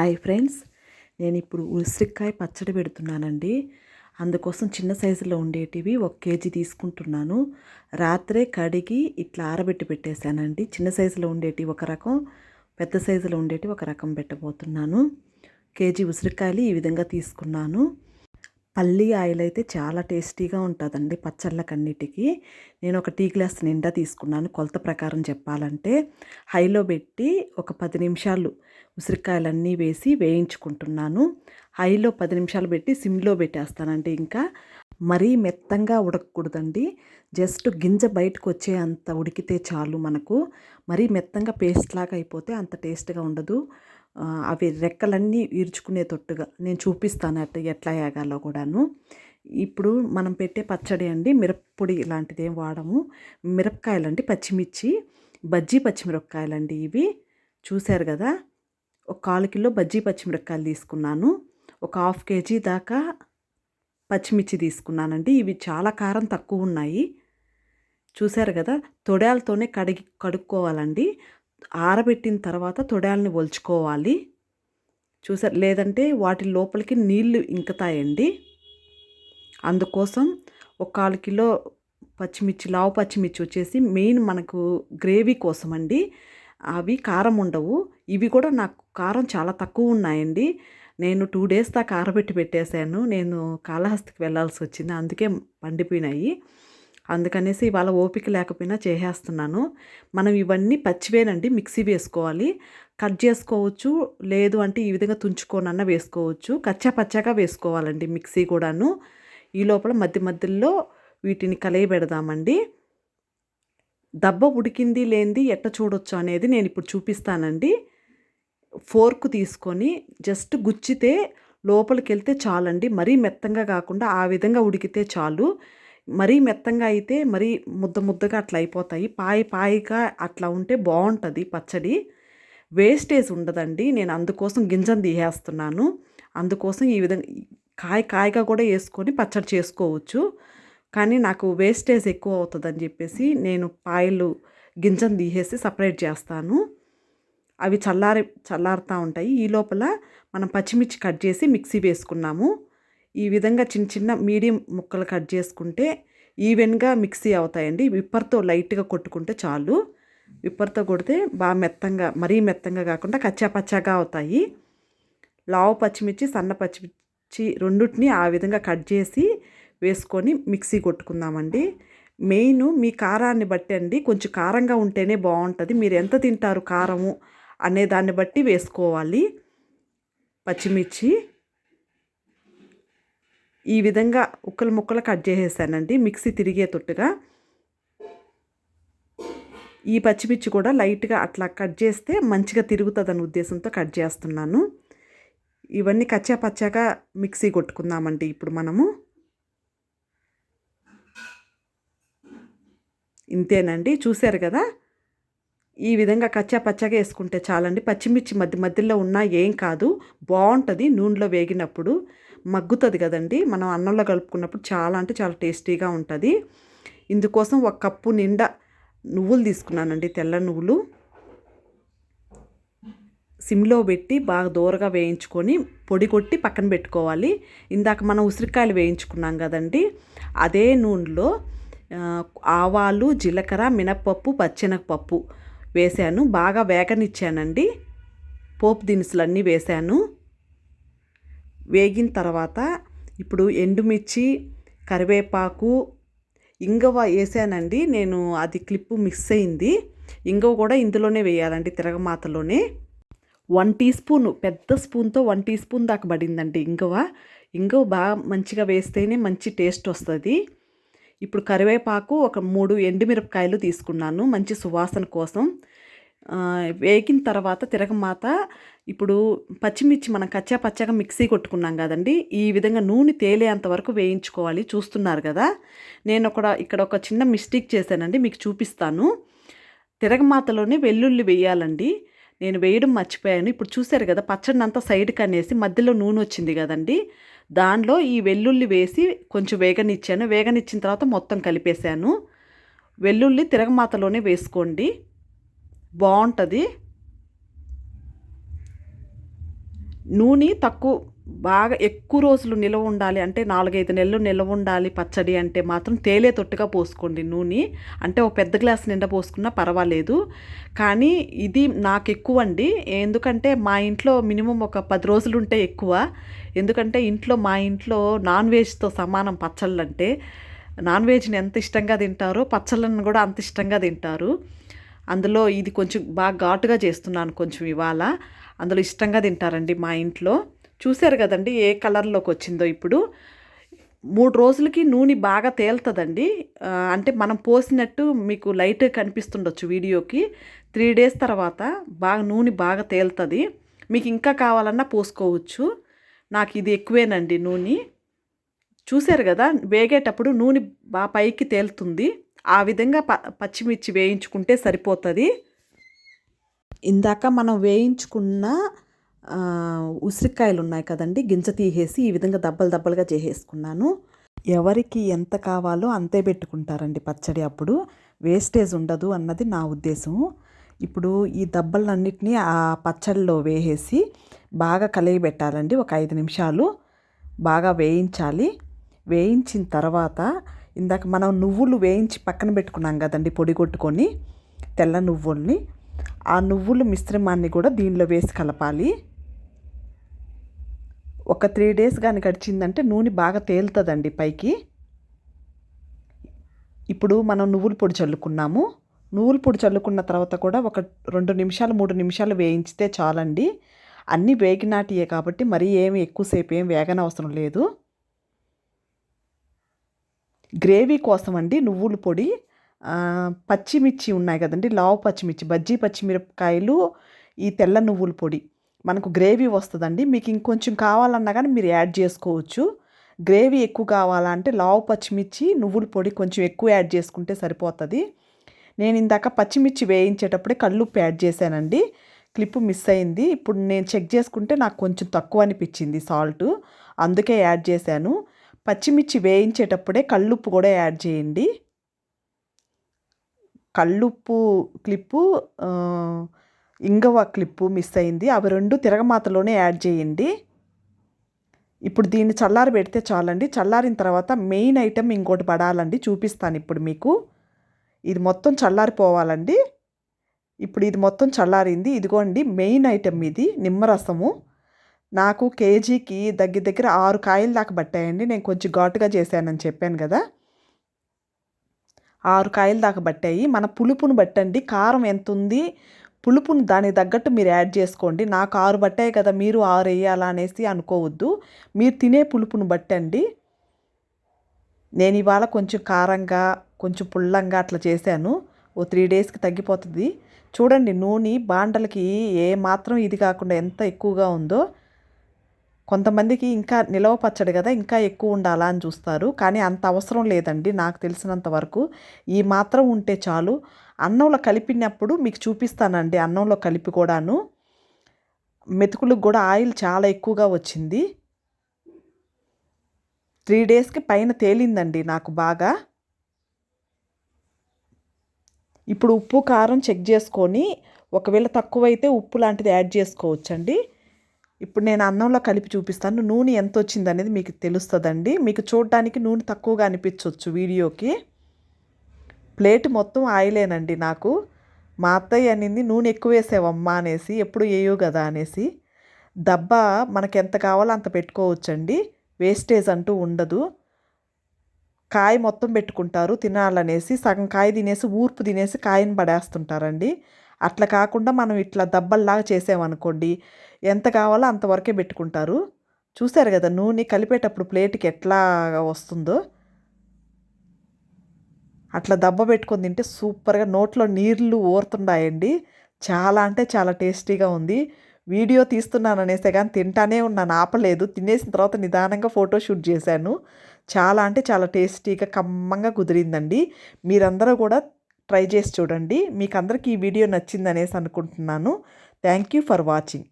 Hi friends. నేను ఇప్పుడు ఉసిరికాయ పచ్చడి పెడుతున్నానండి. అందుకోసం చిన్న సైజులో ఉండేటివి ఒక కేజీ తీసుకుంటున్నాను. రాత్రే కడిగి ఇట్లా ఆరబెట్టి పెట్టేశానండి. చిన్న సైజులో ఉండేటివి ఒక రకం పెద్ద సైజులో ఉండేటివి ఒక రకం పెట్టబోతున్నాను. కేజీ ఉసిరికాయలు ఈ విధంగా తీసుకున్నాను. పల్లి ఆయిల్ అయితే చాలా టేస్టీగా ఉంటుందండి పచ్చళ్ళకన్నిటికీ. నేను ఒక టీ గ్లాస్ నిండా తీసుకున్నాను. కొలత ప్రకారం చెప్పాలంటే హైలో పెట్టి ఒక పది నిమిషాలు ఉసిరికాయలన్నీ వేసి వేయించుకుంటున్నాను. హైలో పది నిమిషాలు పెట్టి సిమ్లో పెట్టేస్తానండి ఇంకా. మరీ మెత్తంగా ఉడకకూడదండి. జస్ట్ గింజ బయటకు వచ్చే అంత ఉడికితే చాలు మనకు. మరీ మెత్తంగా పేస్ట్ లాగా అయిపోతే అంత టేస్ట్గా ఉండదు. అవి రెక్కలన్నీ ఈడ్చుకునేటట్టుగా నేను చూపిస్తాను అట్ట ఎట్లా వేగాలో కూడాను. ఇప్పుడు మనం పెట్టే పచ్చడి అండి మిరప్పొడి ఇలాంటిది ఏం వాడము. మిరపకాయలండి పచ్చిమిర్చి బజ్జీ పచ్చిమిరపకాయలండి ఇవి. చూశారు కదా ఒక కాలు కిలో బజ్జీ పచ్చిమిరపకాయలు తీసుకున్నాను. ఒక హాఫ్ కేజీ దాకా పచ్చిమిర్చి తీసుకున్నానండి. ఇవి చాలా కారం తక్కువ ఉన్నాయి. చూశారు కదా తొడాలతోనే కడిగి కడుక్కోవాలండి. ఆరబెట్టిన తర్వాత తొడాలని ఒలుచుకోవాలి. చూసారు లేదంటే వాటి లోపలికి నీళ్ళు ఇంకుతాయండి. అందుకోసం ఒక కాలు కిలో పచ్చిమిర్చి లావు పచ్చిమిర్చి వచ్చేసి మెయిన్ మనకు గ్రేవీ కోసం అండి అవి కారం ఉండవు. ఇవి కూడా నాకు కారం చాలా తక్కువ ఉన్నాయండి. నేను టూ డేస్ దాకా ఆరబెట్టి పెట్టేశాను. నేను కాళహస్తికి వెళ్ళాల్సి వచ్చింది. అందుకే పండిపోయినాయి అందుకనేసి ఇవాళ ఓపిక లేకపోయినా చేసేస్తున్నాను. మనం ఇవన్నీ పచ్చివేనండి మిక్సీ వేసుకోవాలి. కట్ చేసుకోవచ్చు లేదు అంటే ఈ విధంగా తుంచుకోనన్నా వేసుకోవచ్చు. కచ్చా పచ్చాగా వేసుకోవాలండి మిక్సీ కూడాను. ఈ లోపల మధ్య మధ్యలో వీటిని కలయబెడదామండి. దబ్బ ఉడికింది లేనిది ఎట్ట చూడొచ్చు అనేది నేను ఇప్పుడు చూపిస్తానండి. ఫోర్క్ తీసుకొని జస్ట్ గుచ్చితే లోపలికి వెళ్తే చాలండి. మరీ మెత్తంగా కాకుండా ఆ విధంగా ఉడికితే చాలు. మరీ మెత్తంగా అయితే మరీ ముద్ద ముద్దగా అట్లా అయిపోతాయి. పాయి పాయిగా అట్లా ఉంటే బాగుంటుంది పచ్చడి. వేస్టేజ్ ఉండదండి. నేను అందుకోసం గింజను తీసేస్తున్నాను. అందుకోసం ఈ విధంగా కాయ కాయగా కూడా వేసుకొని పచ్చడి చేసుకోవచ్చు. కానీ నాకు వేస్టేజ్ ఎక్కువ అవుతుందని చెప్పేసి నేను పాయలు గింజను తీసేసి సపరేట్ చేస్తాను. అవి చల్లారి చల్లారుతూ ఉంటాయి. ఈ లోపల మనం పచ్చిమిర్చి కట్ చేసి మిక్సీ వేసుకున్నాము. ఈ విధంగా చిన్న చిన్న మీడియం ముక్కలు కట్ చేసుకుంటే ఈవెన్గా మిక్సీ అవుతాయండి. విప్పర్తో లైట్గా కొట్టుకుంటే చాలు. విప్పర్తో కొడితే బాగా మెత్తంగా మరీ మెత్తంగా కాకుండా కచ్చా పచ్చాగా అవుతాయి. లావు పచ్చిమిర్చి సన్న పచ్చిమిర్చి రెండుటిని ఆ విధంగా కట్ చేసి వేసుకొని మిక్సీ కొట్టుకుందామండి. మెయిన్ మీ కారాన్ని బట్టి అండి కొంచెం కారంగా ఉంటేనే బాగుంటుంది మీరు ఎంత తింటారు కారము అనే దాన్ని బట్టి వేసుకోవాలి. పచ్చిమిర్చి ఈ విధంగా ఉక్కలు ముక్కలు కట్ చేసేసానండి. మిక్సీ తిరిగేటట్టుగా ఈ పచ్చిమిర్చి కూడా లైట్గా అట్లా కట్ చేస్తే మంచిగా తిరుగుతుందన్న ఉద్దేశంతో కట్ చేస్తున్నాను. ఇవన్నీ కచ్చా పచ్చాగా మిక్సీ కొట్టుకుందామండి ఇప్పుడు మనము. ఇంతేనండి. చూశారు కదా? ఈ విధంగా కచ్చా పచ్చగా వేసుకుంటే చాలండి. పచ్చిమిర్చి మధ్య మధ్యలో ఉన్నా ఏం కాదు. బాగుంటుంది నూనెలో వేగినప్పుడు. మగ్గుతుంది కదండి. మనం అన్నంలో కలుపుకున్నప్పుడు చాలా అంటే చాలా టేస్టీగా ఉంటుంది. ఇందుకోసం ఒక కప్పు నిండా నువ్వులు తీసుకున్నానండి తెల్ల నువ్వులు. సిమ్లో పెట్టి బాగా దూరగా వేయించుకొని పొడి కొట్టి పక్కన పెట్టుకోవాలి. ఇందాక మనం ఉసిరికాయలు వేయించుకున్నాం కదండి. అదే నూనెలో ఆవాలు జీలకర్ర మినప్పప్పు పచ్చెనగపప్పు వేశాను. బాగా వేగనిచ్చానండి. పోపు దినుసులు అన్నీ వేశాను. వేగిన తర్వాత ఇప్పుడు ఎండుమిర్చి కరివేపాకు ఇంగవ వేసానండి. నేను అది క్లిప్పు మిక్స్ అయింది. ఇంగవ కూడా ఇందులోనే వేయాలండి తిరగమాతలోనే. వన్ టీ స్పూన్ పెద్ద స్పూన్తో వన్ టీ స్పూన్ దాకా పడిందండి ఇంగవ. ఇంగవ బాగా మంచిగా వేస్తేనే మంచి టేస్ట్ వస్తుంది. ఇప్పుడు కరివేపాకు ఒక మూడు ఎండుమిరపకాయలు తీసుకున్నాను. మంచి సువాసన కోసం. వేగిన తర్వాత తిరగమాత ఇప్పుడు పచ్చిమిర్చి మనం కచ్చా పచ్చగా మిక్సీ కొట్టుకున్నాం కదండి. ఈ విధంగా నూనె తేలేంత వరకు వేయించుకోవాలి. చూస్తున్నారు కదా. నేను ఒక ఇక్కడ ఒక చిన్న మిస్టేక్ చేశానండి. మీకు చూపిస్తాను. తిరగమాతలోనే వెల్లుల్లి వేయాలండి. నేను వేయడం మర్చిపోయాను. ఇప్పుడు చూశారు కదా పచ్చడిని అంతా సైడ్కి అనేసి మధ్యలో నూనె వచ్చింది కదండి. దానిలో ఈ వెల్లుల్లి వేసి కొంచెం వేగనిచ్చాను. వేగనిచ్చిన తర్వాత మొత్తం కలిపేశాను. వెల్లుల్లి తిరగమాతలోనే వేసుకోండి. బాగుంటుంది. నూనె తక్కువ బాగా ఎక్కువ రోజులు నిల్వ ఉండాలి అంటే నాలుగైదు నెలలు నిల్వ ఉండాలి పచ్చడి అంటే మాత్రం తేలే తొట్టుగా పోసుకోండి నూనె. అంటే ఒక పెద్ద గ్లాస్ నిండా పోసుకున్నా పర్వాలేదు. కానీ ఇది నాకు ఎక్కువ అండి. ఎందుకంటే మా ఇంట్లో మినిమం ఒక పది రోజులు ఉంటే ఎక్కువ. ఎందుకంటే ఇంట్లో మా ఇంట్లో నాన్ వెజ్తో సమానం పచ్చళ్ళు అంటే నాన్ వెజ్ని ఎంత ఇష్టంగా తింటారో పచ్చళ్ళను కూడా అంత ఇష్టంగా తింటారు. అందులో ఇది కొంచెం బాగా ఘాటుగా చేస్తున్నాను కొంచెం ఇవాళ. అందులో ఇష్టంగా తింటారండి మా ఇంట్లో. చూశారు కదండి ఏ కలర్లోకి వచ్చిందో ఇప్పుడు. మూడు రోజులకి నూనె బాగా తేలుతుందండి. అంటే మనం పోసినట్టు మీకు లైట్ కనిపిస్తుండొచ్చు వీడియోకి. త్రీ డేస్ తర్వాత బాగా నూనె బాగా తేలుతుంది. మీకు ఇంకా కావాలన్నా పోసుకోవచ్చు. నాకు ఇది ఎక్కువేనండి నూనె. చూశారు కదా వేగేటప్పుడు నూనె బాగా పైకి తేలుతుంది. ఆ విధంగా ప పచ్చిమిర్చి వేయించుకుంటే సరిపోతుంది. ఇందాక మనం వేయించుకున్న ఉసిరికాయలు ఉన్నాయి కదండి గింజ తీసేసి ఈ విధంగా దబ్బలు దబ్బలుగా చేసేసుకున్నాను. ఎవరికి ఎంత కావాలో అంతే పెట్టుకుంటారండి పచ్చడి అప్పుడు. వేస్టేజ్ ఉండదు అన్నది నా ఉద్దేశం. ఇప్పుడు ఈ దబ్బలన్నిటినీ ఆ పచ్చడిలో వేసేసి బాగా కలిగి పెట్టాలండి ఒక ఐదు నిమిషాలు. బాగా వేయించాలి. వేయించిన తర్వాత ఇందాక మనం నువ్వులు వేయించి పక్కన పెట్టుకున్నాం కదండి పొడి కొట్టుకొని తెల్ల నువ్వుల్ని. ఆ నువ్వుల మిశ్రమాన్ని కూడా దీనిలో వేసి కలపాలి. ఒక త్రీ డేస్ కానీ గడిచిందంటే నూనె బాగా తేలుతుందండి పైకి. ఇప్పుడు మనం నువ్వుల పొడి చల్లుకున్నాము. నువ్వుల పొడి చల్లుకున్న తర్వాత కూడా ఒక రెండు నిమిషాలు మూడు నిమిషాలు వేయించితే చాలండి. అన్నీ వేగినాటియే కాబట్టి మరీ ఏమి ఎక్కువసేపు ఏం వేగనవసరం లేదు. గ్రేవీ కోసం అండి నువ్వుల పొడి పచ్చిమిర్చి ఉన్నాయి కదండి లావు పచ్చిమిర్చి బజ్జీ పచ్చిమిరపకాయలు ఈ తెల్ల నువ్వుల పొడి. మనకు గ్రేవీ వస్తుందండి. మీకు ఇంకొంచెం కావాలన్నా కానీ మీరు యాడ్ చేసుకోవచ్చు. గ్రేవీ ఎక్కువ కావాలంటే లావు పచ్చిమిర్చి నువ్వుల పొడి కొంచెం ఎక్కువ యాడ్ చేసుకుంటే సరిపోతుంది. నేను ఇందాక పచ్చిమిర్చి వేయించేటప్పుడే కళ్ళుప్పు యాడ్ చేశానండి. క్లిప్ మిస్ అయింది. ఇప్పుడు నేను చెక్ చేసుకుంటే నాకు కొంచెం తక్కువ అనిపించింది సాల్ట్. అందుకే యాడ్ చేశాను. పచ్చిమిర్చి వేయించేటప్పుడే కల్లుప్పు కూడా యాడ్ చేయండి. కల్లుప్పు క్లిప్పు ఇంగవ క్లిప్పు మిస్ అయింది. అవి రెండు తిరగమాతలోనే యాడ్ చేయండి. ఇప్పుడు దీన్ని చల్లారి పెడితే చాలండి. చల్లారిన తర్వాత మెయిన్ ఐటెం ఇంకోటి పడాలండి. చూపిస్తాను ఇప్పుడు మీకు. ఇది మొత్తం చల్లారిపోవాలండి. ఇప్పుడు ఇది మొత్తం చల్లారింది. ఇదిగోండి మెయిన్ ఐటెం ఇది నిమ్మరసము నాకు కేజీకి దగ్గర దగ్గర ఆరు కాయలు దాకా పట్టాయండి. నేను కొంచెం ఘాటుగా చేశానని చెప్పాను కదా. ఆరు కాయలు దాకా పట్టాయి. మన పులుపును బట్టండి. కారం ఎంత ఉంది పులుపును దానికి తగ్గట్టు మీరు యాడ్ చేసుకోండి. నాకు ఆరు పట్టాయి కదా మీరు ఆరు వేయాలా అనేసి అనుకోవద్దు. మీరు తినే పులుపును బట్టండి. నేను ఇవాళ కొంచెం కారంగా కొంచెం పుల్లంగా అట్లా చేశాను. ఓ త్రీ డేస్కి తగ్గిపోతుంది. చూడండి నూనె బాండలకి ఏ మాత్రం ఇది కాకుండా ఎంత ఎక్కువగా ఉందో. కొంతమందికి ఇంకా నిలవ పచ్చడి కదా ఇంకా ఎక్కువ ఉండాలా అని చూస్తారు. కానీ అంత అవసరం లేదండి నాకు తెలిసినంత వరకు. ఈ మాత్రం ఉంటే చాలు. అన్నంలో కలిపినప్పుడు మీకు చూపిస్తానండి అన్నంలో కలిపి కూడాను. మెతుకులకు కూడా ఆయిల్ చాలా ఎక్కువగా వచ్చింది. త్రీ డేస్కి పైన తేలిందండి నాకు బాగా. ఇప్పుడు ఉప్పు కారం చెక్ చేసుకొని ఒకవేళ తక్కువైతే ఉప్పు లాంటిది యాడ్ చేసుకోవచ్చండి. ఇప్పుడు నేను అన్నంలో కలిపి చూపిస్తాను. నూనె ఎంత వచ్చింది అనేది మీకు తెలుస్తుందండి. మీకు చూడడానికి నూనె తక్కువగా అనిపించవచ్చు వీడియోకి. ప్లేట్ మొత్తం ఆయిలేనండి నాకు. మా అత్తయ్య అనింది నూనె ఎక్కువ వేసావమ్మా అనేసి ఎప్పుడు వేయో కదా అనేసి. దబ్బ మనకి ఎంత కావాలో అంత పెట్టుకోవచ్చండి. వేస్టేజ్ అంటూ ఉండదు. కాయ మొత్తం పెట్టుకుంటారు తినాలనేసి సగం కాయ తినేసి ఊర్పు తినేసి కాయని పడేస్తుంటారండి. అట్లా కాకుండా మనం ఇట్లా దబ్బల్లాగా చేసామనుకోండి ఎంత కావాలో అంతవరకే పెట్టుకుంటారు. చూశారు కదా నూనె కలిపేటప్పుడు ప్లేట్కి ఎట్లా వస్తుందో? అట్లా దెబ్బ పెట్టుకొని తింటే సూపర్గా నోట్లో నీళ్ళు ఊరుతున్నాయండి. చాలా అంటే చాలా టేస్టీగా ఉంది. వీడియో తీస్తున్నాను అనేసే కానీ తింటానే ఉన్నాను ఆపలేదు. తినేసిన తర్వాత నిదానంగా ఫోటో షూట్ చేశాను. చాలా అంటే చాలా టేస్టీగా కమ్మంగా కుదిరిందండి. మీరందరూ కూడా ట్రై చేసి చూడండి. మీకు అందరికీ ఈ వీడియో నచ్చిందనేసి అనుకుంటున్నాను. Thank you for watching.